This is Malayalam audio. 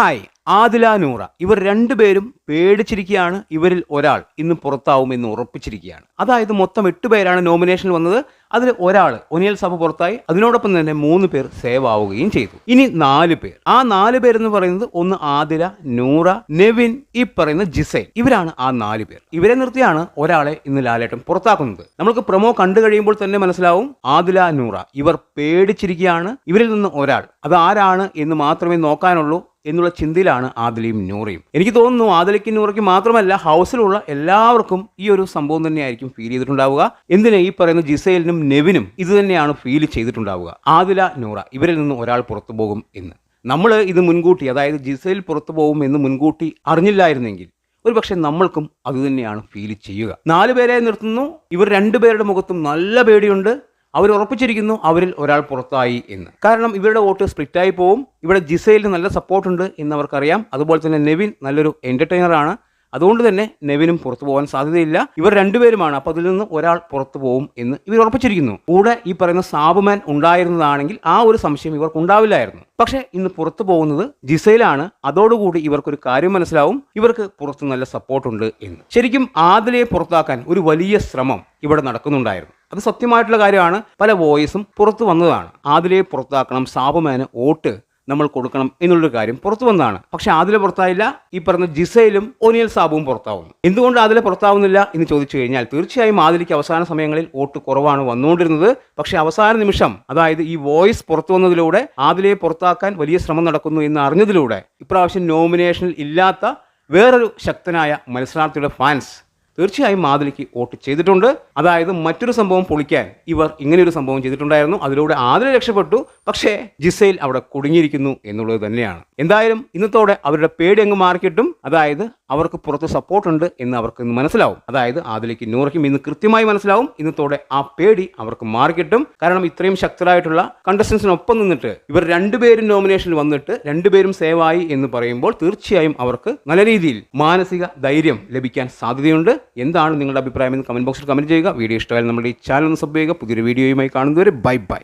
ഹായ് ആദില നൂറ. ഇവർ രണ്ടുപേരും പേടിച്ചിരിക്കുകയാണ്. ഇവരിൽ ഒരാൾ ഇന്ന് പുറത്താവുമെന്ന് ഉറപ്പിച്ചിരിക്കുകയാണ്. അതായത് മൊത്തം എട്ട് പേരാണ് നോമിനേഷൻ വന്നത്. അതിൽ ഒരാൾ ഒനിയൽ സഭ പുറത്തായി. അതിനോടൊപ്പം തന്നെ മൂന്ന് പേർ സേവ് ആവുകയും ചെയ്തു. ഇനി നാല് പേർ. ആ നാല് പേരെന്ന് പറയുന്നത് ഒന്ന് ആദില നൂറ നെവിൻ ഈ പറയുന്ന ജിസൈൻ ഇവരാണ് ആ നാല് പേർ. ഇവരെ നിർത്തിയാണ് ഒരാളെ ഇന്ന് ലാലേട്ടൻ പുറത്താക്കുന്നത്. നമ്മൾക്ക് പ്രൊമോ കണ്ടു കഴിയുമ്പോൾ തന്നെ മനസ്സിലാവും ആദില നൂറ. ഇവർ പേടിച്ചിരിക്കുകയാണ്. ഇവരിൽ നിന്ന് ഒരാൾ. അത് ആരാണ് എന്ന് മാത്രമേ നോക്കാനുള്ളൂ. എന്നുള്ള ചിന്തയിലാണ് ആദിലയും നൂറയും. എനിക്ക് തോന്നുന്നു ആദിലയ്ക്കും നൂറയ്ക്കും മാത്രമല്ല ഹൗസിലുള്ള എല്ലാവർക്കും ഈ ഒരു സംഭവം തന്നെയായിരിക്കും ഫീൽ ചെയ്തിട്ടുണ്ടാവുക. എന്തിനെ ഈ പറയുന്ന ജിസൈലിനും നെവിനും ഇത് തന്നെയാണ് ഫീൽ ചെയ്തിട്ടുണ്ടാവുക. ആദില നൂറ ഇവരിൽ നിന്ന് ഒരാൾ പുറത്തു പോകും എന്ന്. നമ്മൾ ഇത് മുൻകൂട്ടി അതായത് ജിസൈൽ പുറത്തു പോകും എന്ന് മുൻകൂട്ടി അറിഞ്ഞില്ലായിരുന്നെങ്കിൽ ഒരു പക്ഷേ നമ്മൾക്കും അതുതന്നെയാണ് ഫീൽ ചെയ്യുക. നാല് പേരെ നിർത്തുന്നു. ഇവർ രണ്ടുപേരുടെ മുഖത്തും നല്ല പേടിയുണ്ട്. അവർ ഉറപ്പിച്ചിരിക്കുന്നു അവരിൽ ഒരാൾ പുറത്തായി എന്ന്. കാരണം ഇവരുടെ വോട്ട് സ്പ്ലിറ്റായി പോവും. ഇവിടെ ജിസയിൽ നല്ല സപ്പോർട്ടുണ്ട് എന്ന് അവർക്കറിയാം അതുപോലെ തന്നെ നെവിൻ നല്ലൊരു എന്റർടൈനറാണ് അതുകൊണ്ട് തന്നെ നെവിനും പുറത്തു പോകാൻ സാധ്യതയില്ല. ഇവർ രണ്ടുപേരുമാണ്. അപ്പോൾ അതിൽ നിന്ന് ഒരാൾ പുറത്തു പോകും എന്ന് ഇവർ ഉറപ്പിച്ചിരിക്കുന്നു. കൂടെ ഈ പറയുന്ന സാബുമാൻ ഉണ്ടായിരുന്നതാണെങ്കിൽ ആ ഒരു സംശയം ഇവർക്ക് ഉണ്ടാവില്ലായിരുന്നു. പക്ഷേ ഇന്ന് പുറത്തു പോകുന്നത് ജിസയിലാണ് അതോടുകൂടി ഇവർക്കൊരു കാര്യം മനസ്സിലാവും. ഇവർക്ക് പുറത്ത് നല്ല സപ്പോർട്ടുണ്ട് എന്ന്. ശരിക്കും ആദിലയെ പുറത്താക്കാൻ ഒരു വലിയ ശ്രമം ഇവിടെ നടക്കുന്നുണ്ടായിരുന്നു. അത് സത്യമായിട്ടുള്ള കാര്യമാണ്. പല വോയിസും പുറത്തു വന്നതാണ്. ആദിലയെ പുറത്താക്കണം സാബുമാന് വോട്ട് നമ്മൾ കൊടുക്കണം എന്നുള്ളൊരു കാര്യം പുറത്തു വന്നതാണ്. പക്ഷെ ആദില പുറത്തായില്ല. ഈ പറഞ്ഞ ജിസയിലും ഒനിയൽ സാബുവും പുറത്താവുന്നു. എന്തുകൊണ്ട് ആദില പുറത്താവുന്നില്ല എന്ന് ചോദിച്ചു കഴിഞ്ഞാൽ തീർച്ചയായും ആദിലയ്ക്ക് അവസാന സമയങ്ങളിൽ വോട്ട് കുറവാണ് വന്നുകൊണ്ടിരുന്നത്. പക്ഷെ അവസാന നിമിഷം അതായത് ഈ വോയിസ് പുറത്തു വന്നതിലൂടെ ആദിലയെ പുറത്താക്കാൻ വലിയ ശ്രമം നടക്കുന്നു എന്ന് അറിഞ്ഞതിലൂടെ ഇപ്രാവശ്യം നോമിനേഷനിൽ ഇല്ലാത്ത വേറൊരു ശക്തനായ മത്സരാർത്ഥിയുടെ ഫാൻസ് തീർച്ചയായും മാതിലിക്ക് വോട്ട് ചെയ്തിട്ടുണ്ട്. അതായത് മറ്റൊരു സംഭവം പൊളിക്കാൻ ഇവർ ഇങ്ങനെയൊരു സംഭവം ചെയ്തിട്ടുണ്ടായിരുന്നു. അതിലൂടെ ആതിര രക്ഷപ്പെട്ടു. പക്ഷേ ജിസയിൽ അവിടെ കുടുങ്ങിയിരിക്കുന്നു എന്നുള്ളത് തന്നെയാണ്. എന്തായാലും ഇന്നത്തോടെ അവരുടെ പേടി അങ്ങ് മാറിക്കിട്ടും. അതായത് അവർക്ക് പുറത്ത് സപ്പോർട്ടുണ്ട് എന്ന് അവർക്ക് ഇന്ന് മനസ്സിലാവും. അതായത് ആദിലേക്ക് നൂറയ്ക്കും ഇന്ന് കൃത്യമായി മനസ്സിലാവും. ഇന്നത്തോടെ ആ പേടി അവർക്ക് മാറിക്കിട്ടും കാരണം ഇത്രയും ശക്തരായിട്ടുള്ള കണ്ടസ്റ്റൻസിനൊപ്പം നിന്നിട്ട് ഇവർ രണ്ടുപേരും നോമിനേഷനിൽ വന്നിട്ട് രണ്ടുപേരും സേവായി എന്ന് പറയുമ്പോൾ തീർച്ചയായും അവർക്ക് നല്ല രീതിയിൽ മാനസിക ധൈര്യം ലഭിക്കാൻ സാധ്യതയുണ്ട്. എന്താണ് നിങ്ങളുടെ അഭിപ്രായം എന്ന് കമന്റ് ബോക്സിൽ കമന്റ് ചെയ്യുക. വീഡിയോ ഇഷ്ടമായാലും നമ്മുടെ ഈ ചാനൽ ഒന്ന് സബ് ചെയ്യുക. പുതിയൊരു വീഡിയോയുമായി കാണുന്നവരെ ബൈ ബൈ